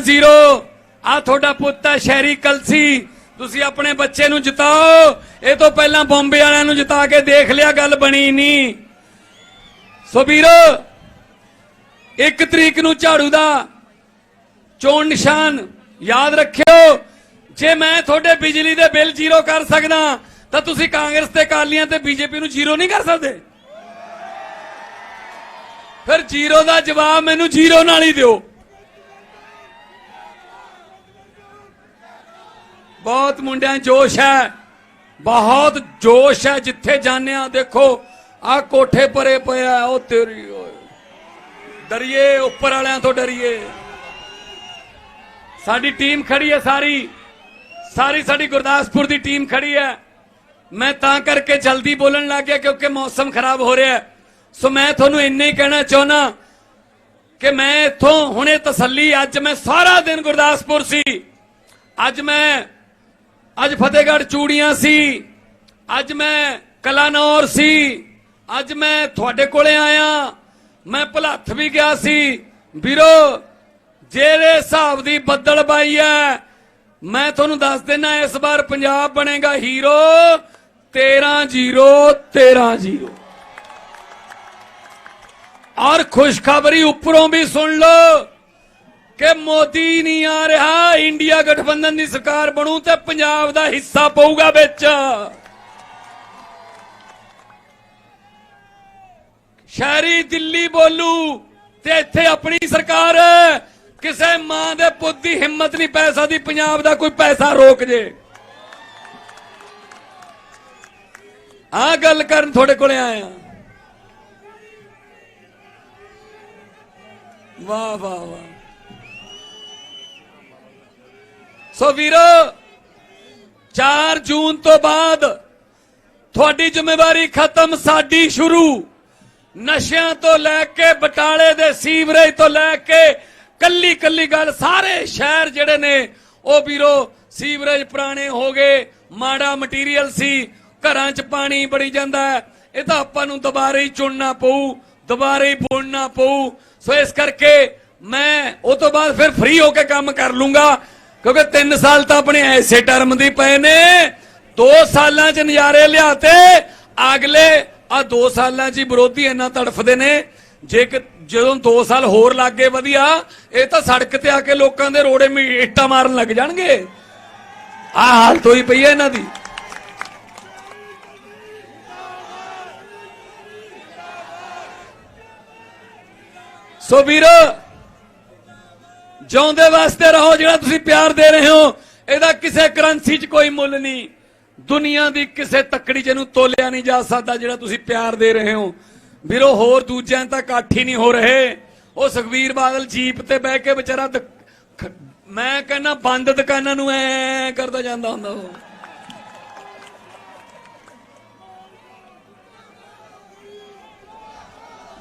Zero. ਆ ਤੁਹਾਡਾ ਪੁੱਤ ਹੈ ਸ਼ਹਿਰੀ ਕਲਸੀ। ਤੁਸੀਂ ਆਪਣੇ ਬੱਚੇ ਨੂੰ ਜਿਤਾਓ। ਇਹ ਤੋਂ ਪਹਿਲਾਂ ਬੰਬੇ ਵਾਲਿਆਂ ਨੂੰ ਜਿਤਾ ਕੇ ਦੇਖ ਲਿਆ, ਗੱਲ ਬਣੀ ਨਹੀਂ। ਸੋ ਵੀਰੋ, ਇੱਕ ਤਰੀਕ ਨੂੰ ਝਾੜੂ ਦਾ ਚੋਣ ਨਿਸ਼ਾਨ, ਯਾਦ ਰੱਖਿਓ। ਜੇ ਮੈਂ ਤੁਹਾਡੇ ਬਿਜਲੀ ਦੇ ਬਿੱਲ ਜ਼ੀਰੋ ਕਰ ਸਕਦਾ, ਤਾਂ ਤੁਸੀਂ ਕਾਂਗਰਸ ਤੇ ਕਾਲੀਆਂ ਤੇ ਬੀਜੇਪੀ ਨੂੰ ਜ਼ੀਰੋ ਨਹੀਂ ਕਰ ਸਕਦੇ। ਫਿਰ ਜ਼ੀਰੋ ਦਾ ਜਵਾਬ ਮੈਨੂੰ ਜ਼ੀਰੋ ਨਾਲ ਹੀ ਦਿਓ। ਬਹੁਤ ਮੁੰਡਿਆਂ ਜੋਸ਼ ਹੈ। ਬਹੁਤ ਜੋਸ਼ ਹੈ ਜਿੱਥੇ ਜਾਂਦੇ ਆ, ਦੇਖੋ ਆ ਕੋਠੇ ਪਰੇ ਪਿਆ ਉਹ ਤੇਰੀ ਓਏ। ਡਰੀਏ, ਉੱਪਰ ਵਾਲਿਆਂ ਤੋਂ ਡਰੀਏ। ਸਾਡੀ ਟੀਮ ਖੜੀ ਹੈ ਸਾਰੀ। ਸਾਰੀ ਸਾਡੀ ਗੁਰਦਾਸਪੁਰ ਦੀ ਟੀਮ ਖੜੀ ਹੈ। ਮੈਂ ਤਾਂ ਕਰਕੇ ਜਲਦੀ ਬੋਲਣ ਲੱਗ ਗਿਆ ਕਿਉਂਕਿ ਮੌਸਮ ਖਰਾਬ ਹੋ ਰਿਹਾ ਸੋ ਮੈਂ ਤੁਹਾਨੂੰ ਇੰਨਾ ਹੀ ਕਹਿਣਾ ਚਾਹੁੰਦਾ ਕਿ ਮੈਂ ਇੱਥੋਂ ਹੁਣੇ ਤਸੱਲੀ, ਅੱਜ ਮੈਂ ਸਾਰਾ ਦਿਨ ਗੁਰਦਾਸਪੁਰ ਸੀ। ਅੱਜ ਮੈਂ ਅੱਜ ਫਤਿਹਗੜ੍ਹ ਚੂੜੀਆਂ ਸੀ, ਅੱਜ ਮੈਂ ਕਲਾਨੌਰ ਸੀ, ਅੱਜ ਮੈਂ ਤੁਹਾਡੇ ਕੋਲੇ ਆਇਆ। ਮੈਂ ਭਲੱਥ ਵੀ ਗਿਆ ਸੀ। ਵੀਰੋ, ਜਿਹੜੇ ਹਿਸਾਬ ਦੀ ਬੱਦਲ ਬਾਈ ਹੈ ਮੈਂ ਤੁਹਾਨੂੰ ਦੱਸ ਦੇਣਾ ਇਸ ਵਾਰ ਪੰਜਾਬ ਬਣੇਗਾ ਹੀਰੋ 13-0 13-0 ਔਰ ਖੁਸ਼ਖਬਰੀ ਉੱਪਰੋਂ ਵੀ ਸੁਣ ਲਓ ਕਿ ਮੋਦੀ ਨਹੀਂ ਆ ਰਿਹਾ, ਇੰਡੀਆ ਗਠਬੰਧਨ ਦੀ ਸਰਕਾਰ ਬਣੂ ਤੇ ਪੰਜਾਬ ਦਾ ਹਿੱਸਾ ਪਊਗਾ ਵਿੱਚ। ਸ਼ਹਿਰੀ ਦਿੱਲੀ ਬੋਲੂ ਤੇ ਇੱਥੇ ਆਪਣੀ ਸਰਕਾਰ, ਕਿਸੇ ਮਾਂ ਦੇ ਪੁੱਤ ਦੀ ਹਿੰਮਤ ਨਹੀਂ ਪੈ ਸਕਦੀ, ਪੰਜਾਬ ਦਾ ਕੋਈ ਪੈਸਾ ਰੋਕ ਜੇ। ਆ ਗੱਲ ਕਰਨ ਤੁਹਾਡੇ ਕੋਲੇ ਆਇਆ। ਵਾਹ ਵਾਹ ਵਾਹ। ਸੋ ਵੀਰੋ 4 ਜੂਨ ਤੋਂ ਬਾਅਦ ਤੁਹਾਡੀ ਜ਼ਿੰਮੇਵਾਰੀ ਖਤਮ, ਸਾਡੀ ਸ਼ੁਰੂ। ਨਸ਼ਿਆਂ ਤੋਂ ਲੈ ਕੇ, ਬਟਾਲੇ ਦੇ ਸੀਵਰੇਜ ਤੋਂ ਲੈ ਕੇ ਕੱਲੀ ਕੱਲੀ ਗੱਲ, ਸਾਰੇ ਸ਼ਹਿਰ ਜਿਹੜੇ ਨੇ, ਉਹ ਵੀਰੋ, ਸੀਵਰੇਜ ਪੁਰਾਣੇ ਹੋ ਗਏ, ਮਾੜਾ ਮਟੀਰੀਅਲ ਸੀ, ਘਰਾਂ 'ਚ ਪਾਣੀ ਬੜੀ ਜਾਂਦਾ ਇਹ ਤਾਂ ਆਪਾਂ ਨੂੰ ਦੁਬਾਰੇ ਹੀ ਚੁਣਨਾ ਪਊ, ਦੁਬਾਰੇ ਹੀ ਬੁਣਨਾ ਪਊ। ਸੋ ਇਸ ਕਰਕੇ ਮੈਂ ਉਹ ਤੋਂ ਬਾਅਦ ਫਿਰ ਫ੍ਰੀ ਹੋ ਕੇ ਕੰਮ ਕਰ ਲੂੰਗਾ। ਕਿਉਂਕਿ 3 ਸਾਲ ਤਾਂ ਆਪਣੇ ਐਸੇ ਟਰਮ ਦੀ ਪਏ ਨੇ 2 ਸਾਲਾਂ 'ਚ ਨਜ਼ਾਰੇ ਲਿਆਤੇ, ਅਗਲੇ, ਆ 2 ਸਾਲਾਂ 'ਚ ਹੀ ਵਿਰੋਧੀ ਇੰਨਾ ਤੜਫਦੇ ਨੇ, ਜੇ ਜਦੋਂ 2 ਸਾਲ ਹੋਰ ਲੱਗ ਗਏ ਵਧੀਆ, ਇਹ ਤਾਂ ਸੜਕ ਤੇ ਆ ਕੇ ਲੋਕਾਂ ਦੇ ਰੋੜੇ ਮੀ, ਇੱਟਾਂ ਮਾਰਨ ਲੱਗ ਜਾਣਗੇ। ਆ ਹਾਲਤ ਹੋਈ ਪਈ ਹੈ ਇਹਨਾਂ ਦੀ। ਸੋ ਵੀਰੋ ਜਿਉਂਦੇ ਵਾਸਤੇ ਰਹੋ ਜਿਹੜਾ ਤੁਸੀਂ ਪਿਆਰ ਦੇ ਰਹੇ ਹੋ। ਇਹਦਾ ਕਿਸੇ ਕਰੰਸੀ 'ਚ ਕੋਈ ਮੁੱਲ ਨਹੀਂ। ਦੁਨੀਆ ਦੀ ਕਿਸੇ ਤੱਕੜੀ 'ਚ ਇਹਨੂੰ ਤੋਲਿਆ ਨਹੀਂ ਜਾ ਸਕਦਾ ਜਿਹੜਾ ਤੁਸੀਂ ਪਿਆਰ ਦੇ ਰਹੇ ਹੋ। ਵੀਰੋ, ਹੋਰ ਦੂਜਿਆਂ ਤਾਂ ਇਕੱਠ ਹੀ ਨਹੀਂ ਹੋ ਰਹੇ। ਉਹ ਸੁਖਵੀਰ ਬਾਦਲ ਜੀਪ ਤੇ ਬਹਿ ਕੇ ਵਿਚਾਰਾ ਮੈਂ ਕਹਿੰਦਾ ਬੰਦ ਦੁਕਾਨਾਂ ਨੂੰ ਐ ਕਰਦਾ ਜਾਂਦਾ ਹੁੰਦਾ ਉਹ।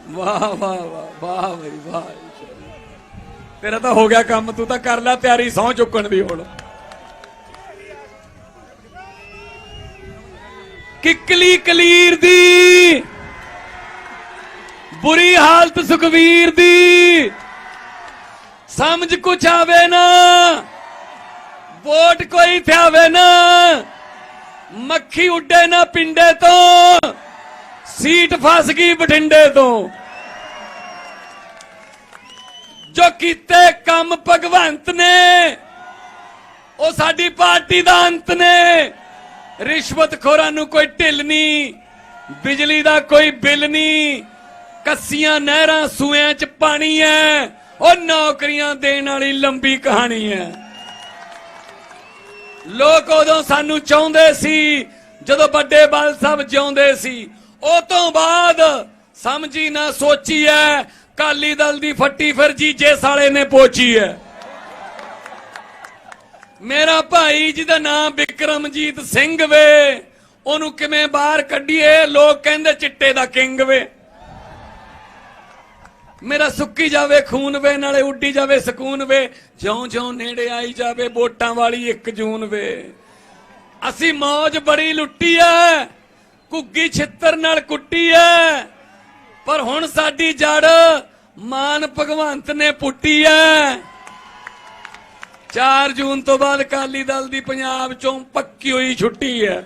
ਵਾਹ ਵਾਹ ਵਾਹ ਵਾਹ ਬਈ, ਵਾਹ। ਤੇਰਾ ਤਾਂ ਹੋ ਗਿਆ ਕੰਮ, ਤੂੰ ਤਾਂ ਕਰ ਲੈ ਤਿਆਰੀ, ਸਹੁੰ ਚੁੱਕਣ ਦੀ ਹੁਣ। ਕਿਕਲੀ ਕਲੀਰ ਦੀ, ਬੁਰੀ ਹਾਲਤ ਸੁਖਵੀਰ ਦੀ, ਸਮਝ ਕੁਛ ਆਵੇ ਨਾ, ਵੋਟ ਕੋਈ ਥਿਆਵੇ ਨਾ, ਮੱਖੀ ਉੱਡੇ ਨਾ ਪਿੰਡੇ ਤੋਂ, ਸੀਟ ਫਸ ਗਈ ਬਠਿੰਡੇ ਤੋਂ। ਜੋ ਕੀਤੇ ਕੰਮ ਭਗਵੰਤ ਨੇ, ਉਹ ਸਾਡੀ ਪਾਰਟੀ ਦਾ ਅੰਤ ਨੇ। ਰਿਸ਼ਵਤਖੋਰਾਂ ਨੂੰ ਕੋਈ ਢਿੱਲ ਨਹੀਂ, ਬਿਜਲੀ ਦਾ ਕੋਈ ਬਿੱਲ ਨਹੀਂ, ਕੱਸੀਆਂ ਨਹਿਰਾਂ ਸੂਇਆਂ 'ਚ ਪਾਣੀ ਹੈ, ਉਹ ਨੌਕਰੀਆਂ ਦੇਣ ਵਾਲੀ ਲੰਬੀ ਕਹਾਣੀ ਹੈ। ਲੋਕ ਉਦੋਂ ਸਾਨੂੰ ਚਾਹੁੰਦੇ ਸੀ, ਜਦੋਂ ਵੱਡੇ ਬਾਲ ਸਾਹਿਬ ਜਿਉਂਦੇ ਸੀ, ਉਹ ਤੋਂ ਬਾਅਦ ਸਮਝੀ ਨਾ ਸੋਚੀ ਐ ਕਾਲੀ ਦਲ ਦੀ ਫੱਟੀ ਫਿਰ ਜੀਜੇ ਸਾਲੇ ਨੇ ਪੋਚੀ ਹੈ। ਮੇਰਾ ਭਾਈ ਜਿਹਦਾ ਨਾਮ ਵਿਕਰਮਜੀਤ ਸਿੰਘ ਵੇ। ਉਹਨੂੰ ਕਿਵੇਂ ਬਾਹਰ ਕੱਢੀਏ? ਲੋਕ ਕਹਿੰਦੇ ਚਿੱਟੇ ਦਾ ਕਿੰਗ ਵੇ। ਮੇਰਾ ਸੁੱਕੀ ਜਾਵੇ, ਖੂਨ ਵੇ, ਨਾਲੇ ਉੱਡੀ ਜਾਵੇ, ਸਕੂਨ ਵੇ। ਜਿਉਂ-ਜਿਉਂ ਨੇੜੇ ਆਈ ਜਾਵੇ, ਵੋਟਾਂ ਵਾਲੀ 1 ਜੂਨ ਵੇ। ਅਸੀਂ ਮੌਜ ਬੜੀ ਲੁੱਟੀ ਐ। ਕੁੱਗੀ ਛਿੱਤਰ ਨਾਲ ਕੁੱਟੀ ਐ। ਪਰ ਹੁਣ ਸਾਡੀ ਜੜ ਮਾਨ ਭਗਵੰਤ ਨੇ ਪੁੱਟੀ ਐ। 4 ਜੂਨ ਤੋਂ ਬਾਅਦ ਅਕਾਲੀ ਦਲ ਦੀ ਪੰਜਾਬ ਚੋਂ ਪੱਕੀ ਹੋਈ ਛੁੱਟੀ ਹੈ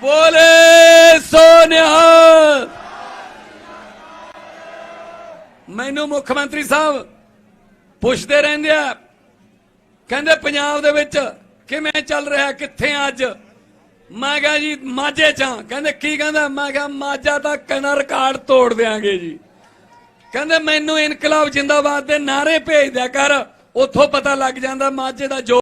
ਬੋਲੇ ਸੋਨਿਹਾਲ ਮੈਨੂੰ ਮੁੱਖ ਮੰਤਰੀ ਸਾਹਿਬ ਪੁੱਛਦੇ ਰਹਿੰਦੇ ਆ, ਕਹਿੰਦੇ ਪੰਜਾਬ ਦੇ ਵਿੱਚ ਕਿਵੇਂ ਚੱਲ ਰਿਹਾ, ਕਿੱਥੇ ਅੱਜ? ਮੈਂ ਕਿਹਾ ਜੀ, ਮਾਝੇ ਚ ਕਹਿੰਦੇ ਕੀ ਕਹਿੰਦਾ? ਮੈਂ ਕਿਹਾ ਮਾਝਾ ਤਾਂ ਕਹਿੰਦਾ ਰਿਕਾਰਡ ਤੋੜ ਦਿਆਂਗੇ ਜੀ। ਕਹਿੰਦੇ, ਮੈਨੂੰ ਇਨਕਲਾਬ ਜਿੰਦਾਬਾਦ ਦੇ ਨਾਰੇ ਭੇਜ ਦਿਆ ਕਰ। ਉੱਥੋਂ ਪਤਾ ਲੱਗ ਜਾਂਦਾ ਮਾਝੇ ਦਾ ਜੋ